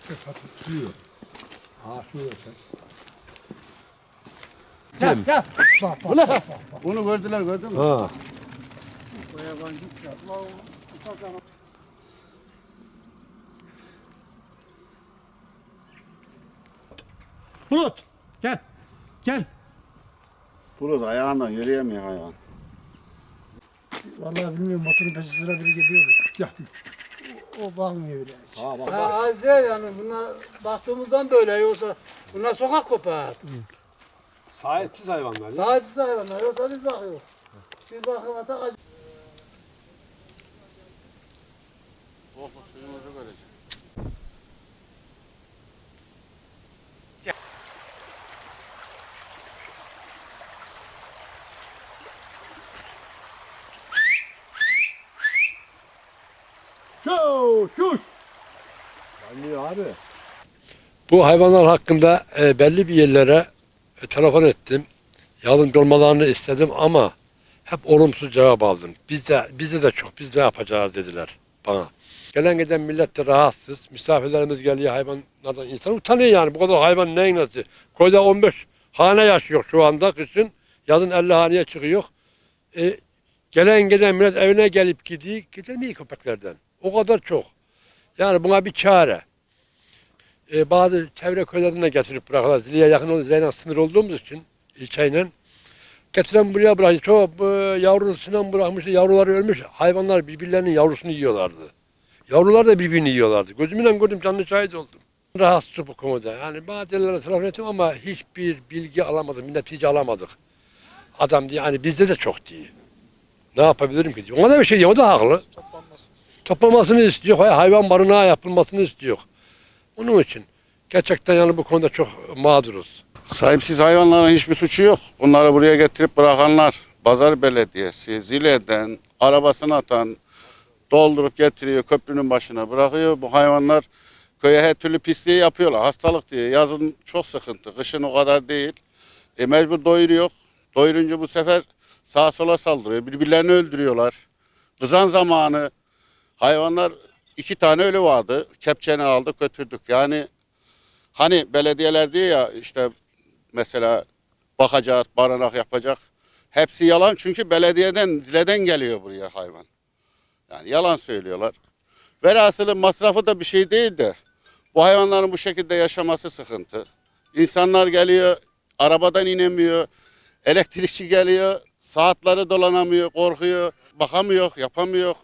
işte satılıyor. Ha şöyle. Gel gel. Bak bak. Bak, bak. Bunu gördüler gördün mü? Ha. O yabancı o ufak ama. Bulut. Gel. Gel. Bulut ayağından yürüyemiyor hayvan. Vallahi bilmiyorum motorun peşi sıra biri geliyordu. Ya. O, bakmıyor bile. hiç. Ha bak Ha, bak. az değil yani bunlar baktığımızdan böyle yoksa bunlar sokak köpeği. Sahipsiz hayvanlar. ya. Sahipsiz hayvanlar yoksa biz bakıyoruz. Biz kaç. Oh suyumuzu görecek. Çuş. Anlıyor abi. Bu hayvanlar hakkında e, belli bir yerlere e, telefon ettim. Yardımcı olmalarını istedim ama hep olumsuz cevap aldım. Bizde, bize de çok, biz ne yapacağız dediler bana. Gelen giden millet de rahatsız. Misafirlerimiz geliyor hayvanlardan. İnsan utanıyor yani. Bu kadar hayvan neyin nesi? Koyda 15 hane yaşıyor şu anda kışın. Yazın 50 haneye çıkıyor. E, gelen giden millet evine gelip gidiyor. Gidemiyor köpeklerden. O kadar çok. Yani buna bir çare. E, bazı çevre köylerine getirip bırakıyorlar. Ziliye yakın olduğu Zeyna sınır olduğumuz için ilçeyle. Getiren buraya bırakıyor. Çoğu bu, yavrusunu bırakmış. Yavruları ölmüş. Hayvanlar birbirlerinin yavrusunu yiyorlardı. Yavrular da birbirini yiyorlardı. Gözümle gördüm canlı şahit oldum. Rahatsız bu konuda. Yani bazı yerlere telefon ettim ama hiçbir bilgi alamadım. Bir netice alamadık. Adam diye hani bizde de çok değil. Ne yapabilirim ki diyor. Ona da bir şey diyor. O da haklı. Toplanmasını istiyor. hay- Hayvan barınağı yapılmasını istiyor. Onun için gerçekten yani bu konuda çok mağduruz. Sahipsiz hayvanların hiçbir suçu yok. Bunları buraya getirip bırakanlar. Pazar Belediyesi, Zile'den, arabasını atan, doldurup getiriyor köprünün başına bırakıyor. Bu hayvanlar köye her türlü pisliği yapıyorlar. Hastalık diye. Yazın çok sıkıntı. Kışın o kadar değil. E mecbur doyuruyor. Doyurunca bu sefer sağa sola saldırıyor. Birbirlerini öldürüyorlar. Kızan zamanı hayvanlar iki tane ölü vardı. Kepçeni aldık götürdük. Yani hani belediyeler diyor ya işte mesela bakacak, barınak yapacak. Hepsi yalan çünkü belediyeden, zileden geliyor buraya hayvan. Yani yalan söylüyorlar. Velhasılı masrafı da bir şey değil de bu hayvanların bu şekilde yaşaması sıkıntı. İnsanlar geliyor, arabadan inemiyor, elektrikçi geliyor, saatleri dolanamıyor, korkuyor, bakamıyor, yapamıyor.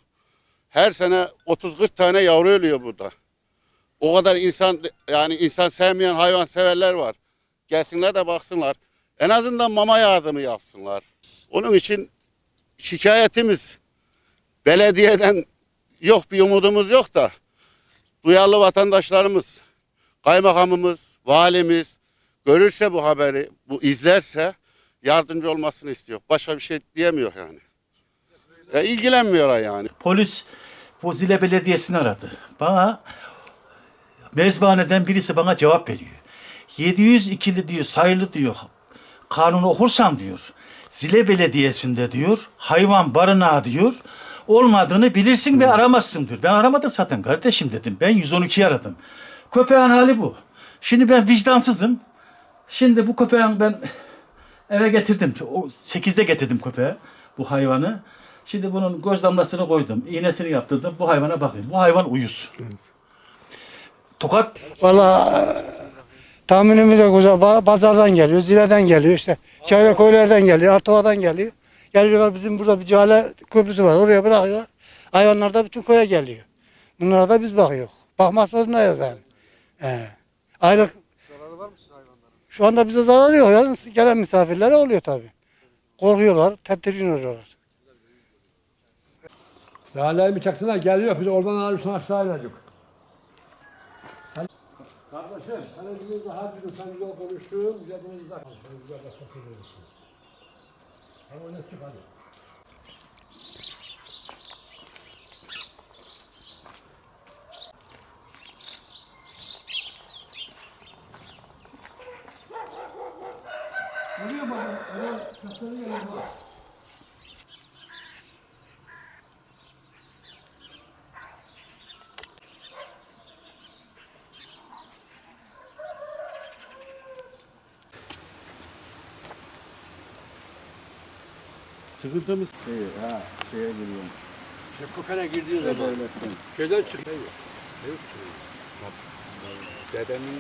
Her sene 30-40 tane yavru ölüyor burada. O kadar insan yani insan sevmeyen hayvan severler var. Gelsinler de baksınlar. En azından mama yardımı yapsınlar. Onun için şikayetimiz belediyeden yok bir umudumuz yok da duyarlı vatandaşlarımız, kaymakamımız, valimiz görürse bu haberi, bu izlerse yardımcı olmasını istiyor. Başka bir şey diyemiyor yani. Ya ilgilenmiyorlar yani. Polis bu Zile Belediyesi'ni aradı. Bana mezbaneden birisi bana cevap veriyor. 702'li diyor sayılı diyor. Kanunu okursan diyor. Zile Belediyesi'nde diyor hayvan barınağı diyor. Olmadığını bilirsin ve aramazsın diyor. Ben aramadım zaten kardeşim dedim. Ben 112'yi aradım. Köpeğin hali bu. Şimdi ben vicdansızım. Şimdi bu köpeğin ben eve getirdim. O 8'de getirdim köpeği bu hayvanı. Şimdi bunun göz damlasını koydum. iğnesini yaptırdım. Bu hayvana bakayım. Bu hayvan uyuz. Tokat Valla tahminimiz de güzel. Ba- Pazardan geliyor, Zile'den geliyor işte. Çevre köylerden geliyor, Artova'dan geliyor. Geliyorlar bizim burada bir cale köprüsü var. Oraya bırakıyorlar. Hayvanlar da bütün köye geliyor. Bunlara da biz bakıyoruz. Bakmak zorundayız yani. He. Aylık Zararı var mı Şu anda bize zarar yok. Yani gelen misafirlere oluyor tabii. Korkuyorlar, tedirgin oluyorlar. Lale'yi mi çaksınlar geliyor biz oradan alıyorsun aşağı inecek. Kardeşim sen bizim daha bir sen güzel konuştun, bize bunu izah et. Sen güzel de sokuyorsun. Hem öyle çık hadi. Görüyor musun? Öyle sesleri geliyor bak. Sıkıntımız şey, ha, şeye giriyorum. Kökene girdiği zaman Devletten. şeyden çıkıyor. Dedemin